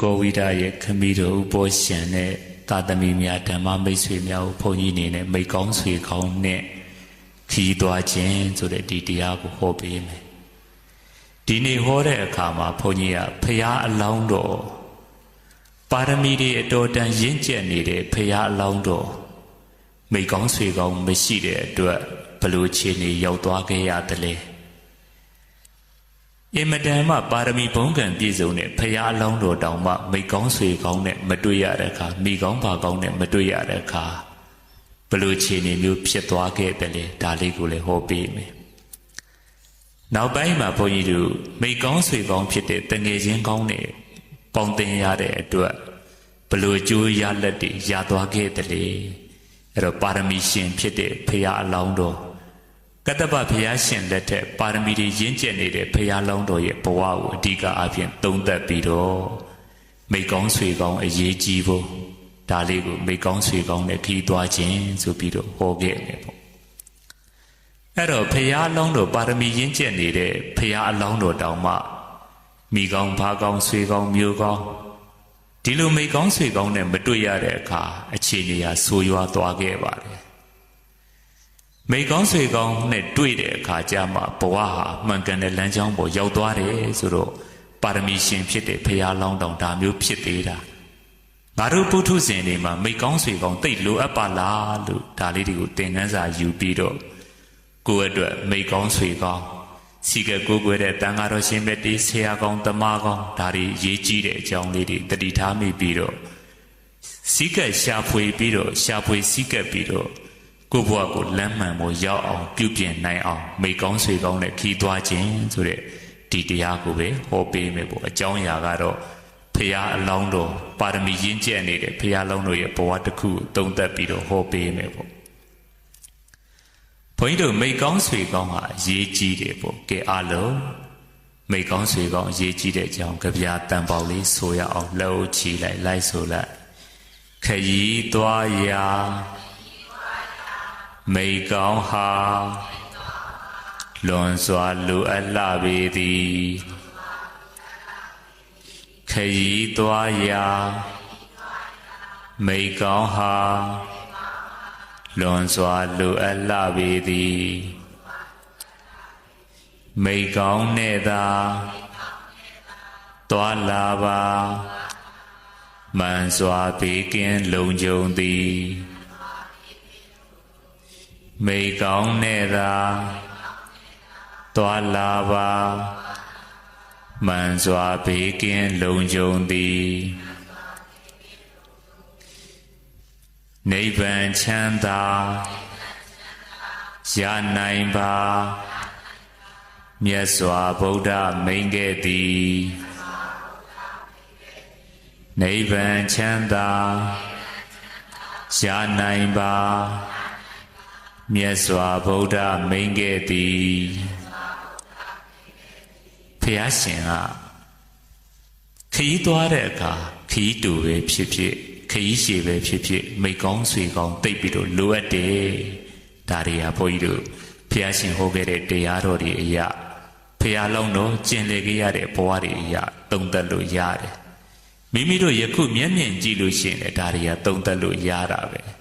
ကောဝိဒရဲ့ခမီးတော်ဥပောရှင်နဲ့သာသမီများဓမ္မမိတ်ဆွေများကိုဘုန်းကြီးအနေနဲ့မိတ်ကောင်းဆွေကောင်းနဲ့ခီးသွားခြင်းဆိုတဲ့ဒီတရားကိုဟောပေးမယ်ဒီနေ့ဟောတဲ့အခါမှာဘုန်းကြီးကဖရာအလောင်းတော်ပါရမီတွေအတော်တန်ရင့်ကျက်နေတဲ့ဖရာအလောင်းတော်မိတ်ကောင်းဆွေကောင်းမရှိတဲ့အတွက်ဘလို့ခြေနေရောက်သွားခဲ့ရတယ်လဲ အင်မတန်မှပါရမီဘုံကံပြည့်စုံတဲ့ဖရာအလောင်းတော်တောင်မှမိတ်ကောင်းဆွေကောင်းနဲ့မတွေ့ရတဲ့အခါမိကောင်းပါကောင်းနဲ့မတွေ့ရတဲ့အခါဘလို့ခြေနေမျိုးဖြစ်သွားခဲ့တယ်လေဒါလေးကိုလည်းဟောပေးမယ်နောက်ပိုင်းမှာဘုန်းကြီးတို့မိတ်ကောင်းဆွေကောင်းဖြစ်တဲ့တငယ်ချင်းကောင်းနဲ့ပေါင်းတင်ရတဲ့အတွက်ဘလို့ကြိုးရလက်တွေရသွားခဲ့တယ်လေအဲ့တော့ပါရမီရှင်ဖြစ်တဲ့ဖရာအလောင်းတော် ကတ္တပဘုရားရှင်လက်ထက်ပါရမီတွေရင့်ကျက်နေတဲ့ဘုရားလောင်းတော်ရဲ့ဘဝကိုအဓိကအဖြစ်သုံးသပ်ပြီးတော့မိကောင်းဆွေကောင်းအရေးကြီးဖို့ဒါလေးကိုမိကောင်းဆွေကောင်းနဲ့ခီးသွားခြင်းဆိုပြီးတော့ဟောခဲ့တယ်ပေါ့အဲ့တော့ဘုရားလောင်းတော်ပါရမီရင့်ကျက်နေတဲ့ဘုရားအလောင်းတော်တောင်မှမိကောင်းဘာကောင်းဆွေကောင်းမျိုးကောင်းဒီလိုမိကောင်းဆွေကောင်းနဲ့မတွေ့ရတဲ့အခါအခြေအနေဟာဆိုးရွားသွားခဲ့ပါတယ် မိကောင်းဆွေကောင်းနဲ့တွေ့တဲ့အခါကျမှဘဝဟာမှန်ကန်တဲ့လမ်းကြောင်းပေါ်ရောက်သွားတယ်ဆိုတော့ပါရမီရှင်ဖြစ်တဲ့ဘုရားလောင်းတောင်ဒါမျိုးဖြစ်သေးတာငါတို့ပုထုဇဉ်တွေမှာမိကောင်းဆွေကောင်းတိတ်လိုအပ်ပါလားလို့ဒါလေးတွေကိုသင်ခန်းစာယူပြီးတော့ကိုယ့်အတွက်မိကောင်းဆွေကောင်းစီကကိုကိုွယ်တဲ့တန်ဃာတော်ရှင်မြတ်တေဆရာကောင်းတမကောင်းဒါတွေရေးကြည့်တဲ့အကြောင်းလေးတွေတတိထားမိပြီးတော့စီကရှာဖွေပြီးတော့ရှာဖွေစီကပြီးတော့ ကိုယ့်ဘဝကိုလမ်းမှန်ပေါ်ရောက်အောင်ပြုပြင်နိုင်အောင်မိကောင်းဆွေကောင်းနဲ့ခီးသွားခြင်းဆိုတဲ့ဒီတရားကိုပဲဟောပေးမယ်ပေါ့အကြောင်းအရာကတော့ဖရာအလောင်းတော်ပါရမီရင့်ကျက်နေတဲ့ဖရာလောင်းတော်ရဲ့ဘဝတစ်ခုကိုတုံသက်ပြီးတော့ဟောပေးမယ်ပေါ့ဘုန်းကြီးတို့မိကောင်းဆွေကောင်းဟာအရေးကြီးတယ်ပေါ့ကဲအားလုံးမိကောင်းဆွေကောင်းအရေးကြီးတဲ့အကြောင်းကြပြတန်ပေါက်လေးဆိုရအောင်လှုပ်ချီလိုက်လိုက်ဆိုလိုက်ခရီးသွားရာ မိကောင်းဟာလွန်စွာလူအပ်လှပေသည်ခရီးသွားရာမိကောင်းဟာလွန်စွာလူအပ်လှပေသည်မိကောင်းနဲ့သာသွားလာပါမှန်စွာဘေးကင်းလုံခြုံသည် မိကောင်းနဲ့သာသွားလာပါမှန်စွာဘေးကင်းလုံခြုံသည်နိဗ္ဗာန်ချမ်းသာရနိုင်ပါမြတ်စွာဘုရားမိန်ခဲ့သည်နိဗ္ဗာန်ချမ်းသာရနိုင်ပါ မြတ်စွာဘုရားမိန်ခဲ့သည်ဖះရှင်ကခရီးသွားတဲ့အခါခရီးတူပဲဖြစ်ဖြစ်ခရီးရှည်ပဲဖြစ်ဖြစ်မိကောင်းဆွေကောင်းတိတ်ပြီးတော့လိုအပ်တယ်ဒါတွေကဘုန်းကြီးတို့ဖះရှင်ဟောခဲ့တဲ့တရားတော်တွေအရာဖះလုံးတော့ကျင်လေခဲ့ရတဲ့ဘဝတွေအရာတုံသက်လို့ရတယ်မိမိတို့ယခုမျက်မြင်ကြည့်လို့ရှိရင်လည်းဒါတွေကတုံသက်လို့ရတာပဲ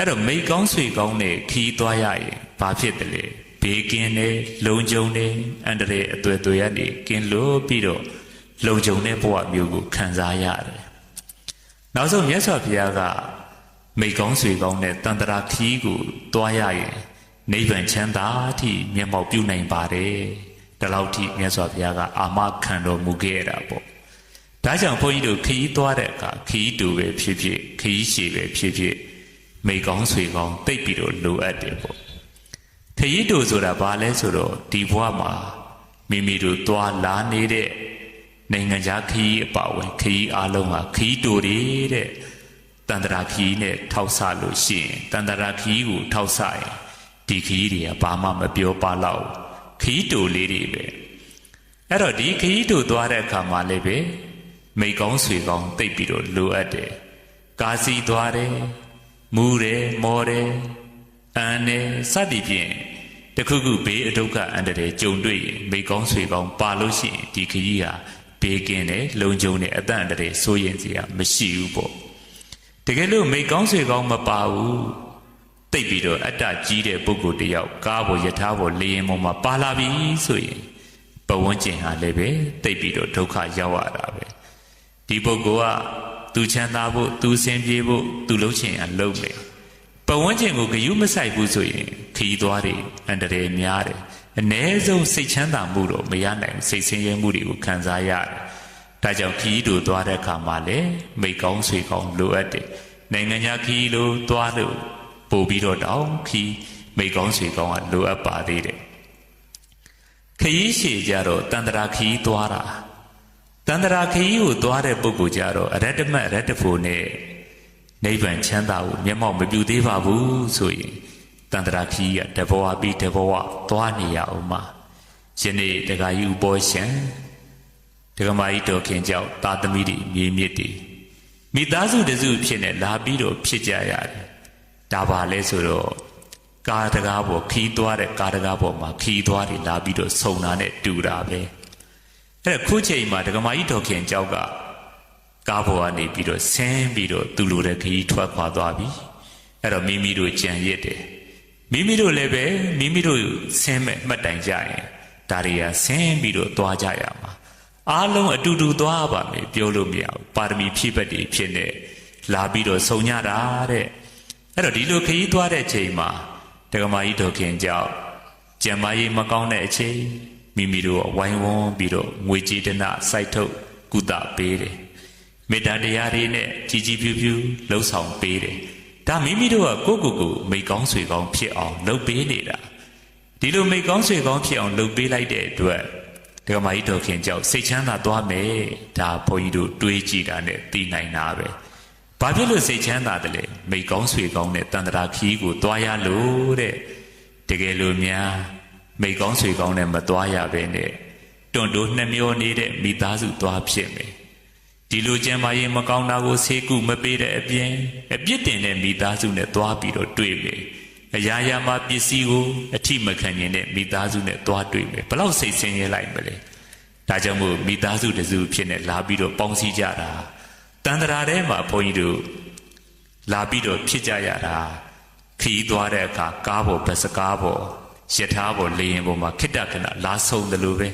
အဲ့တော့မိကောင်းဆွေကောင်းနဲ့ခီးသွားရရင်ဘာဖြစ်တယ်လဲဘေးကင်းတယ်လုံခြုံတယ်အန္တရာယ်အသွယ်သွယ်ရနေကင်းလို့ပြီးတော့လုံခြုံတဲ့ဘဝမျိုးကိုခံစားရတယ်နောက်ဆုံးမြတ်စွာဘုရားကမိကောင်းဆွေကောင်းနဲ့တန်တရာခီးကိုသွားရရင်နိဗ္ဗာန်ချမ်းသာအထိမျက်မှောက်ပြုနိုင်ပါတယ်ဒီလောက်ထိမြတ်စွာဘုရားကအာမခံတော်မူခဲ့ရတာပေါ့ဒါကြောင့်ဘုန်းကြီးတို့ခီးသွားတဲ့အခါခီးတူပဲဖြစ်ဖြစ်ခီးရှည်ပဲဖြစ်ဖြစ် မိကောင်းဆွေကောင်းတိတ်ပြီးတော့လိုအပ်တယ်ပေါ့ခရီးတူဆိုတာဘာလဲဆိုတော့ဒီဘဝမှာမိမိတို့သွားလာနေတဲ့နိုင်ငံခြားခရီးအပါဝင်ခရီးအလုံးဟာခရီးတူတွေတဲ့တန်တရာခရီးနဲ့ထောက်ဆလို့ရှိရင်တန်တရာခရီးကိုထောက်ဆရင်ဒီခရီးတွေကဘာမှမပြောပါတော့ခရီးတူလေးတွေပဲအဲ့တော့ဒီခရီးတူသွားတဲ့အခါမှာလည်းပဲမိကောင်းဆွေကောင်းတိတ်ပြီးတော့လိုအပ်တယ်ကာစီသွားတယ် မူတယ်မောတယ်အန်တယ်စသည်ဖြင့်တခုခုဘေးအဒုက္ခအန္တရာယ်ကြုံတွေ့ရင်မိကောင်းဆွေကောင်းပါလို့ရှိရင်ဒီခကြီးဟာဘေးကင်းတယ်လုံခြုံတယ်အတန့်တည်းစိုးရင်စီကမရှိဘူးပေါ့တကယ်လို့မိကောင်းဆွေကောင်းမပါဘူးတိတ်ပြီးတော့အတ္တကြီးတဲ့ပုဂ္ဂိုလ်တယောက်ကားပေါ်ယထာပေါ်လေရင်ပေါ်မှာပါလာပြီဆိုရင်ဘဝန်းကျင်ဟာလည်းပဲတိတ်ပြီးတော့ဒုက္ခရောက်ရတာပဲဒီပုဂ္ဂိုလ်က သူချမ်းသာဖို့သူစင်ပြေဖို့သူလှုပ်ချင်အလုပ်မယ်ပဝန်းကျင်ကိုဂယုမဆိုင်ဘူးဆိုရင်ခီးသွားတယ်အန္တရာယ်များတယ်အ ਨੇ ဆုံးစိတ်ချမ်းသာမှုတော့မရနိုင်ဘူးစိတ်ဆင်းရဲမှုတွေကိုခံစားရတယ်ဒါကြောင့်ခီးတို့သွားတဲ့အခါမှာလည်းမိတ်ကောင်းဆွေကောင်းလိုအပ်တယ်နိုင်ငံခြားခီးလို့သွားလို့ပို့ပြီးတော့တောင်းခီးမိတ်ကောင်းဆွေကောင်းကလိုအပ်ပါသေးတယ်ခရီးရှည်ကြတော့တန္တရာခီးသွားတာ တန္တရာခီးကိုသွားတဲ့ပုဂ္ဂိုလ်ကြတော့အရတ္တမတ်အရတ္တဖို့နဲ့နိဗ္ဗာန်ချမ်းသာကိုမျက်မှောက်မပြုသေးပါဘူးဆိုရင်တန္တရာခီးကတဘောဝပြီးတဘောဝသွားနေရအောင်မှာယနေ့တခါယူပေါ်ရှင်ဒကမာကြီးတော်ခင်ကြောင့်သာသမီတွေမြေမြစ်တွေမိသားစုတစုဖြစ်နေလာပြီးတော့ဖြစ်ကြရတယ်ဒါပါလဲဆိုတော့ကာတကားပေါ်ခီးသွားတဲ့ကာတကားပေါ်မှာခီးသွားတွေလာပြီးတော့ဆုံတာနဲ့တူတာပဲ အဲ့ဒါခုချိန်မှာဒကမာကြီးတော်ခင်ကြောက်ကကားပေါ်ကနေပြီးတော့ဆင်းပြီးတော့သူ့လိုတဲ့ခီးထွက်ခွာသွားပြီအဲ့တော့မိမိတို့ကြံရစ်တယ်မိမိတို့လည်းပဲမိမိတို့ဆင်းမဲ့မှတ်တိုင်ကြရင်ဒါတွေကဆင်းပြီးတော့သွားကြရမှာအားလုံးအတူတူသွားပါမယ်ပြောလို့မရဘူးပါရမီဖြည့်ဘက်တွေဖြစ်နေလာပြီးတော့ဆုံညတာတဲ့အဲ့တော့ဒီလိုခရီးသွားတဲ့ချိန်မှာဒကမာကြီးတော်ခင်ကြောင့်ကျမ်းမာရေးမကောင်းတဲ့အချိန် မိမိတို့ဝိုင်းဝန်းပြီးတော့ငွေကြေးတနစိုက်ထုတ်ကုသပေးတယ်မေတ္တာတရားတွေနဲ့ကြီးကြီးပြူပြူလှုပ်ဆောင်ပေးတယ်ဒါမိမိတို့ကကိုယ့်ကိုယ်ကိုမိကောင်းဆွေကောင်းဖြစ်အောင်လုပ်ပေးနေတာဒီလိုမိကောင်းဆွေကောင်းဖြစ်အောင်လုပ်ပေးလိုက်တဲ့အတွက်ဒကမာကြီးတော်ခင်ကြောင့်စိတ်ချမ်းသာသွားမယ်ဒါဘုန်းကြီးတို့တွေးကြည့်တာနဲ့သိနိုင်တာပဲဘာဖြစ်လို့စိတ်ချမ်းသာတယ်လဲမိကောင်းဆွေကောင်းတဲ့တန်တရာခီးကိုသွားရလို့တဲ့တကယ်လို့များ မိကောင်းဆွေကောင်းနဲ့မသွားရဘဲနဲ့တွန့်တိုးနှမျောနေတဲ့မိသားစုသွားဖြစ်မယ်ဒီလိုကျမ်းမာရေးမကောင်းတာကိုဆေးကုမပေးတဲ့အပြင်အပြစ်တင်တဲ့မိသားစုနဲ့သွားပြီးတော့တွေ့မယ်အရာရာမှာပစ္စည်းကိုအထိမခံရင်တဲ့မိသားစုနဲ့သွားတွေ့မယ်ဘလောက်စိတ်ဆင်းရဲလိုက်မလဲဒါကြောင့်မို့မိသားစုတစုဖြစ်နေလာပြီးတော့ပေါင်းစည်းကြတာတန်တရာထဲမှာဘုန်းကြီးတို့လာပြီးတော့ဖြစ်ကြရတာခီးသွားတဲ့အခါကားပေါ်ဘတ်စကားပေါ် ယထာပေါ်လေရင်ပေါ်မှာခိတ္တခဏလာဆုံတယ်လို့ပဲ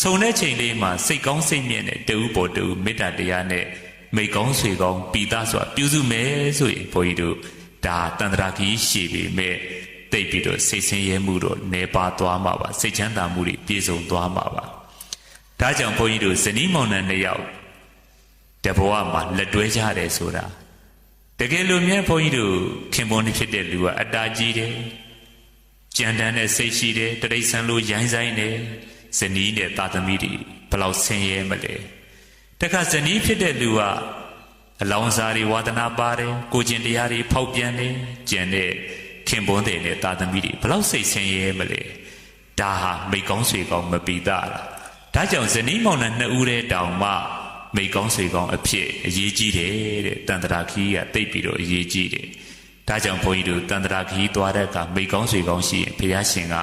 ဆုံတဲ့ချိန်လေးမှာစိတ်ကောင်းစိတ်မြင့်တဲ့တူပေါ်တူမေတ္တာတရားနဲ့မိတ်ကောင်းဆွေကောင်းပီသားစွာပြုစုမယ်ဆိုရင်ဘုန်းကြီးတို့ဒါတန္တရာကြီးရှည်ပေမဲ့တိတ်ပြီးတော့စိတ်ဆင်းရဲမှုတော့နေပါသွားမှာပါစိတ်ချမ်းသာမှုတွေပြည့်စုံသွားမှာပါဒါကြောင့်ဘုန်းကြီးတို့ဇနီးမောင်နှံနှစ်ယောက်တဘဝမှာလက်တွဲကြတယ်ဆိုတာတကယ်လို့မြတ်ဘုန်းကြီးတို့ခင်ပွန်းဖြစ်တဲ့လူကအတ္တကြီးတယ် ကြံတန်းတဲ့စိတ်ရှိတယ်တရိษံလိုရိုင်းဆိုင်တယ်ဇနီးနဲ့တာသမီတွေဘယ်လောက်ဆင်းရဲမလဲတခါဇနီးဖြစ်တဲ့လူကအလောင်းစားတွေဝါသနာပါတယ်ကိုကျင်တရားတွေဖောက်ပြန်တယ်ကျန်တဲ့ခင်ပွန်းတွေနဲ့တာသမီတွေဘယ်လောက်စိတ်ဆင်းရဲမလဲဒါဟာမိကောင်းဆွေကောင်းမပီတာလားဒါကြောင့်ဇနီးမောင်နှံနှစ်ဦးတဲ့တောင်မှမိကောင်းဆွေကောင်းအဖြစ်အရေးကြီးတယ်တဲ့တန်တရာခီးကတိတ်ပြီးတော့အရေးကြီးတယ် ဒါကြောင့်ဘုန်းကြီးတို့တန်တရာခီးသွားတဲ့အခါမိကောင်းဆွေကောင်းရှိရင်ဘုရားရှင်က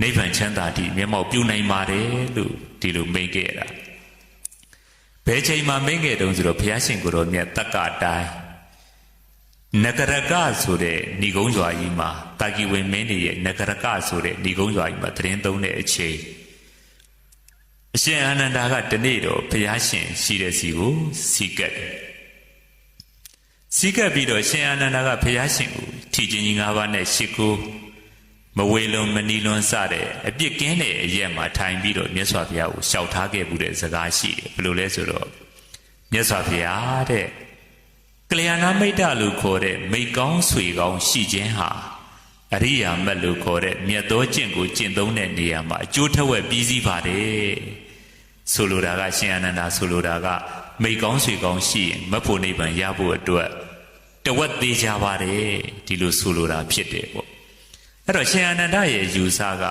နိဗ္ဗာန်ချမ်းသာတည်မျက်မှောက်ပြုနိုင်ပါတယ်လို့ဒီလိုမိန့်ခဲ့ရတာဘယ်ချိန်မှမိန့်ခဲ့တုံးဆိုတော့ဘုရားရှင်ကိုယ်တော်မြတ်တက္ကတိုင်းနဂရကဆိုတဲ့ဏီကုံးရွာကြီးမှာတာကီဝင်မင်းတွေရဲ့နဂရကဆိုတဲ့ဏီကုံးရွာကြီးမှာတရင်သုံးတဲ့အချိန်အရှင်အာနန္ဒာကတနေ့တော့ဘုရားရှင်ရှိတဲ့စီကိုစီကတ်တယ် စီကပ်ပြီးတော့ရှင်အာနန္ဒာကဘုရားရှင်ကိုထီချင်းကြီး၅ပါးနဲ့ရှ िख ိုးမဝေလွန်မနီလွန်စတဲ့အပြစ်ကင်းတဲ့အရက်မှာထိုင်ပြီးတော့မြတ်စွာဘုရားကိုရှောက်ထားခဲ့မှုတဲ့စကားရှိတယ်ဘယ်လိုလဲဆိုတော့မြတ်စွာဘုရားတဲ့ကလျာဏမိတ်တလို့ခေါ်တဲ့မိတ်ကောင်းဆွေကောင်းရှိခြင်းဟာအရိယာမတ်လို့ခေါ်တဲ့မြတ်သောကျင့်ကိုကျင့်သုံးတဲ့နေရာမှာအကျိုးထက်ဝက်ပြီးစည်းပါတယ်ဆိုလိုတာကရှင်အာနန္ဒာဆိုလိုတာက မိတ်ကောင်းဆွေကောင်းရှိရင်မဖို့နိဗ္ဗာန်ရဖို့အတွက်တဝက်သေးကြပါတယ်ဒီလိုဆိုလိုတာဖြစ်တယ်ပေါ့အဲ့တော့ရှင်အာနန္ဒရဲ့ယူဆက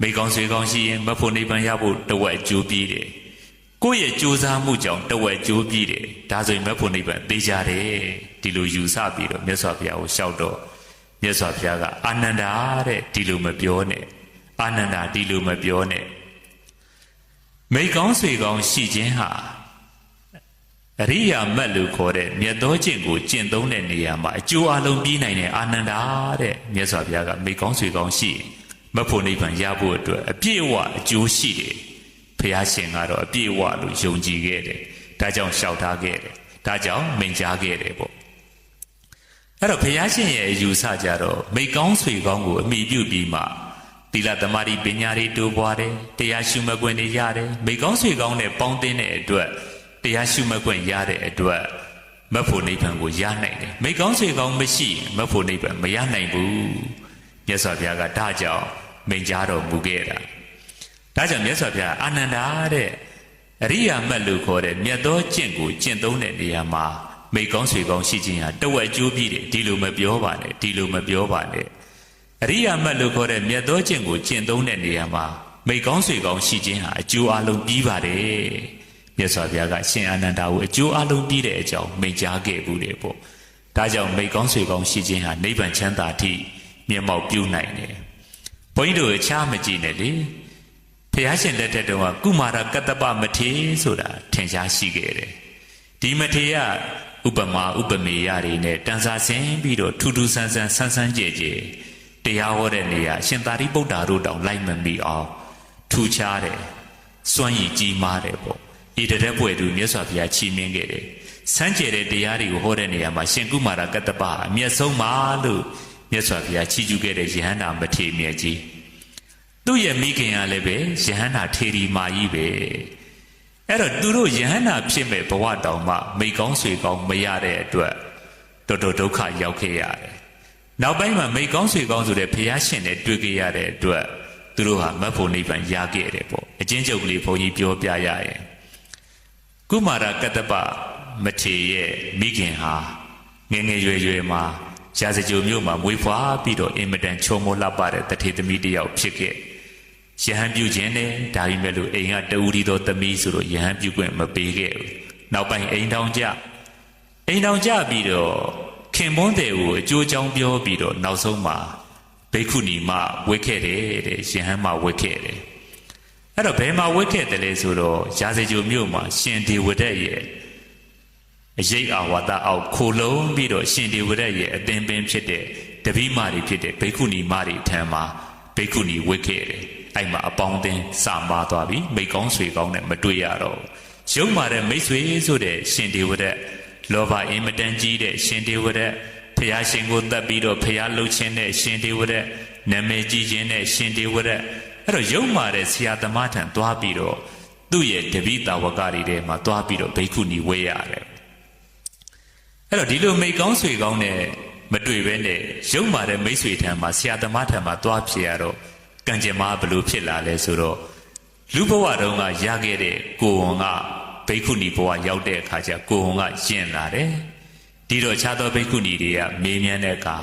မိကောင်းဆွေကောင်းရှိရင်မဖို့နိဗ္ဗာန်ရဖို့တဝက်ကြိုးပြီးတယ်ကိုယ့်ရဲ့ကြိုးစားမှုကြောင့်တဝက်ကြိုးပြီးတယ်ဒါဆိုရင်မဖို့နိဗ္ဗာန်သိကြတယ်ဒီလိုယူဆပြီးတော့မြတ်စွာဘုရားကိုလျှောက်တော့မြတ်စွာဘုရားကအာနန္ဒာတဲ့ဒီလိုမပြောနဲ့အာနန္ဒာဒီလိုမပြောနဲ့မိတ်ကောင်းဆွေကောင်းရှိခြင်းဟာ အရိယာမတ်လို့ခေါ်တဲ့မြတ်သောကျင့်ကိုကျင့်သုံးတဲ့နေရာမှာအကျိုးအလုံးပြီးနိုင်တဲ့အာနန္ဒာတဲ့မြတ်စွာဘုရားကမိတ်ကောင်းဆွေကောင်းရှိရင်မဖို့နိဗ္ဗာန်ရဖို့အတွက်အပြည့်အဝအကျိုးရှိတယ်ဘုရားရှင်ကတော့အပြည့်အဝလို့ယုံကြည်ခဲ့တယ်ဒါကြောင့်လျှောက်ထားခဲ့တယ်ဒါကြောင့်မိန့်ကြားခဲ့တယ်ပေါ့အဲ့တော့ဘုရားရှင်ရဲ့အယူဆကြတော့မိတ်ကောင်းဆွေကောင်းကိုအမိပြုပြီးမှသီလသမာဓိပညာတွေတိုးပွားတယ်တရားရှုမှတ်ခွင့်တွေရတယ်မိတ်ကောင်းဆွေကောင်းနဲ့ပေါင်းတင်တဲ့အတွက် တရားရှုမှတ်ခွင့်ရတဲ့အတွက်မဖို့နိဗ္ဗာန်ကိုရနိုင်တယ်မိတ်ကောင်းဆွေကောင်းမရှိရင်မဖို့နိဗ္ဗာန်မရနိုင်ဘူးမြတ်စွာဘုရားကဒါကြောင့်မိန့်ကြားတော်မူခဲ့တာဒါကြောင့်မြတ်စွာဘုရားအာနန္ဒာတဲ့အရိယာမတ်လို့ခေါ်တဲ့မြတ်သောကျင့်ကိုကျင့်သုံးတဲ့နေရာမှာမိတ်ကောင်းဆွေကောင်းရှိခြင်းဟာတဝက်ကျိုးပြီးတယ်ဒီလိုမပြောပါနဲ့ဒီလိုမပြောပါနဲ့အရိယာမတ်လို့ခေါ်တဲ့မြတ်သောကျင့်ကိုကျင့်သုံးတဲ့နေရာမှာမိတ်ကောင်းဆွေကောင်းရှိခြင်းဟာအကျိုးအလုံးပြီးပါတယ် မြတ်စွာဘုရားကရှင်အာနန္ဒာကိုအကျိုးအလုံးပြီးတဲ့အကြောင်းမိန့်ကြားခဲ့ဘူးတယ်ပေါ့ဒါကြောင့်မိတ်ကောင်းဆွေကောင်းရှိခြင်းဟာနိဗ္ဗာန်ချမ်းသာထိမျက်မှောက်ပြုနိုင်တယ်ဘုန်းကြီးတို့အခြားမကြည့်နဲ့လေဖះရှင်လက်ထက်တုန်းကကုမာရကတ္တပမထေဆိုတာထင်ရှားရှိခဲ့တယ်ဒီမထေရဥပမာဥပမေယတွေနဲ့တန်ဆာဆင်းပြီးတော့ထူးထူးဆန်းဆန်းဆန်းဆန်းကြဲကြဲတရားဟောတဲ့နေရာရှင်သာရိပုတ္တရာတို့တောင်လိုက်မမီအောင်ထူခြားတယ်စွန့်ရည်ကြီးမားတယ်ပေါ့ ဤတရက်ပွဲသူမြတ်စွာဘုရားချီးမြှင့်ခဲ့တယ်စမ်းကြဲတဲ့တရားတွေကိုဟောတဲ့နေရာမှာရှင်ကုမာရကတ္တပအမျက်ဆုံးပါလို့မြတ်စွာဘုရားချီးကျူးခဲ့တဲ့ယဟန္တာမထေမြတ်ကြီးသူ့ရဲ့မိခင်ကလည်းပဲယဟန္တာထေရီမာကြီးပဲအဲ့တော့သူတို့ယဟန္တာဖြစ်မဲ့ဘဝတောင်မှမိကောင်းဆွေကောင်းမရတဲ့အတွက်တော်တော်ဒုက္ခရောက်ခဲ့ရတယ်နောက်ပိုင်းမှာမိကောင်းဆွေကောင်းဆိုတဲ့ဘုရားရှင်နဲ့တွေ့ကြရတဲ့အတွက်သူတို့ဟာမတ်ဖို့နိဗ္ဗာန်ရခဲ့တယ်ပေါ့အချင်းချုပ်ကလေးဘုန်းကြီးပြောပြရရင် ကုမာရကတ္တပမထေရဲ့မိခင်ဟာငယ်ငယ်ရွယ်ရွယ်မှာရာဇကြိုမြို့မှာမွေးဖွားပြီးတော့အင်မတန်ချုံမောလှပတဲ့တထေသမီးတစ်ယောက်ဖြစ်ခဲ့ယဟန်ပြုခြင်းနဲ့ဒါပေမဲ့လို့အိမ်ကတူရီတော်သမီးဆိုတော့ယဟန်ပြုခွင့်မပေးခဲ့ဘူးနောက်ပိုင်းအိမ်တောင်ကြအိမ်တောင်ကြပြီးတော့ခင်မွန်းတဲ့ကိုအကျိုးကြောင်းပြောပြီးတော့နောက်ဆုံးမှာဘိက္ခုနီမဝတ်ခဲ့တယ်တဲ့ယဟန်မဝတ်ခဲ့တယ် အဲ့တော့ဘယ်မှာဝတ်ခဲ့တယ်လဲဆိုတော့ရာဇကြိုမြို့မှာရှင်ဒေဝဒတ်ရဲ့အရေးအာဝါဒအောက်ခိုလုံးပြီးတော့ရှင်ဒေဝရတ်ရဲ့အသင်ပင်ဖြစ်တဲ့တပိမာတွေဖြစ်တဲ့ဘိက္ခုနီမတွေထံမှာဘိက္ခုနီဝတ်ခဲ့တယ်။အဲ့မှာအပေါင်းအသင်းစာမာသွားပြီမိကောင်းဆွေကောင်းနဲ့မတွေ့ရတော့ဘူး။ရုံမာတဲ့မိတ်ဆွေဆိုတဲ့ရှင်ဒေဝရတ်လောဘအင်မတန်ကြီးတဲ့ရှင်ဒေဝရတ်ဖះရှင်ကိုတတ်ပြီးတော့ဖះလှုပ်ခြင်းတဲ့ရှင်ဒေဝရတ်နာမည်ကြီးခြင်းတဲ့ရှင်ဒေဝရတ် အဲ့တော့ရုံမာတဲ့ဆရာသမားထံသွားပြီးတော့သူ့ရဲ့တပိတာဝကတွေထဲမှာသွားပြီးတော့ဘိက္ခုနီဝဲရတယ်အဲ့တော့ဒီလိုမိကောင်းဆွေကောင်းနဲ့မတွေ့ဘဲနဲ့ရုပ်မာတဲ့မိတ်ဆွေထံမှာဆရာသမားထံမှာသွားဖြစ်ရတော့ကံကြမ္မာဘလို့ဖြစ်လာလဲဆိုတော့လူဘဝတုန်းကရခဲ့တဲ့ကိုဝန်ကဘိက္ခုနီဘဝရောက်တဲ့အခါကျကိုဝန်ကယဉ်လာတယ်ဒီတော့ခြားသောဘိက္ခုနီတွေကမေးမြန်းတဲ့အခါ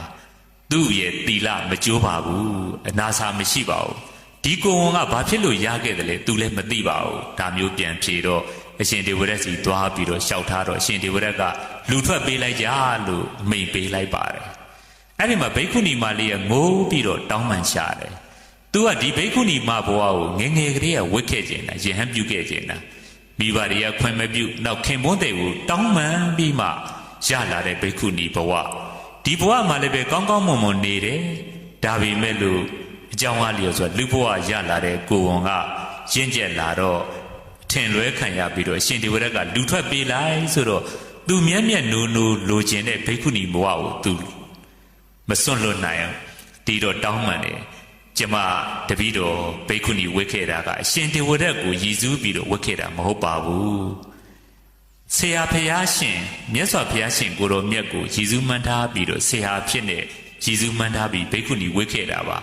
သူ့ရဲ့တီလမကြိုးပါဘူးအနာစာမရှိပါဘူး ဒီကိုဝန်ကဘာဖြစ်လို့ရခဲ့တယ်လဲသူလည်းမသိပါဘူးဒါမျိုးပြန်ဖြေတော့အရှင်ဒေဝရက်စီသွားပြီးတော့လျှောက်ထားတော့အရှင်ဒေဝရက်ကလူထွက်ပေးလိုက်ကြလို့မိန်ပေးလိုက်ပါတယ်အဲ့ဒီမှာဘိက္ခုနီမလေးကငိုးပြီးတော့တောင်းပန်ရှာတယ်သူကဒီဘိက္ခုနီမဘဝကိုငငယ်ကလေးကဝတ်ခဲ့ခြင်းတာယဟန်ပြုခဲ့ခြင်းတာမိဘတွေကခွင့်မပြုနောက်ခင်မွန်းတဲ့ကိုတောင်းပန်ပြီးမှရလာတဲ့ဘိက္ခုနီဘဝဒီဘဝမှာလည်းပဲကောင်းကောင်းမွန်မွန်နေတယ်ဒါပေမဲ့လို့ အကြောင်းအားလျော်ဆိုလူဘဝရလာတဲ့ကိုဝန်ကရင့်ကျက်လာတော့ထင်လွဲခံရပြီးတော့အရှင်ဒေဝရက်ကလူထွက်ပေးလိုက်ဆိုတော့သူမျက်မျက်နိုးနိုးလိုချင်တဲ့ဘိက္ခုနီဘဝကိုသူမစွန့်လွတ်နိုင်အောင်ဒီတော့တောင်းပန်တယ်ကျမတပည့်တော်ဘိက္ခုနီဝတ်ခဲ့တာကအရှင်ဒေဝရက်ကိုရည်စူးပြီးတော့ဝတ်ခဲ့တာမဟုတ်ပါဘူးဆရာဖျားရှင်မြတ်စွာဘုရားရှင်ကိုတော်မြတ်ကိုရည်စူးမှန်းထားပြီးတော့ဆရာဖြစ်နေရည်စူးမှန်းထားပြီးဘိက္ခုနီဝတ်ခဲ့တာပါ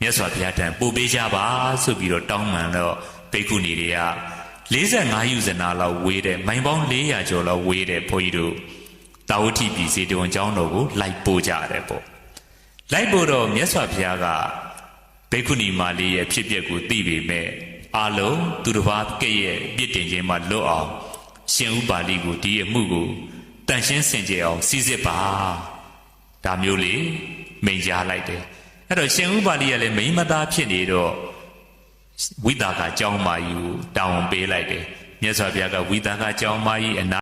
မြတ်စွာဘုရားတန်ပို့ပေးကြပါဆိုပြီးတော့တောင်းပန်တော့ဘိက္ခုနီတွေက45ယူဇနာလောက်ဝေးတဲ့မိုင်ပေါင်း400ကျော်လောက်ဝေးတဲ့ဘုန်းကြီးတို့တာဝတိပြည်စေတဝန်ကျောင်းတော်ကိုလိုက်ပို့ကြရတယ်ပေါ့လိုက်ပို့တော့မြတ်စွာဘုရားကဘေခုနီမာလေးရဲ့ဖြစ်ပျက်ကိုသိပေမဲ့အာလုံးသူတစ်ပါးကဲ့ရဲ့ပြစ်တင်ခြင်းမှလွတ်အောင်ရှင်ဥပါလိကိုဒီအမှုကိုတန်ရှင်းစင်ကြယ်အောင်စီစစ်ပါဒါမျိုးလေမိန်ကြားလိုက်တယ် အဲ့တော့ရှင်ဥပါလိကလည်းမိန်မသားဖြစ်နေတော့ဝိတာကကျောင်းမကြီးကိုတောင်းပေးလိုက်တယ်မြတ်စွာဘုရားကဝိတာကကျောင်းမကြီးအနာ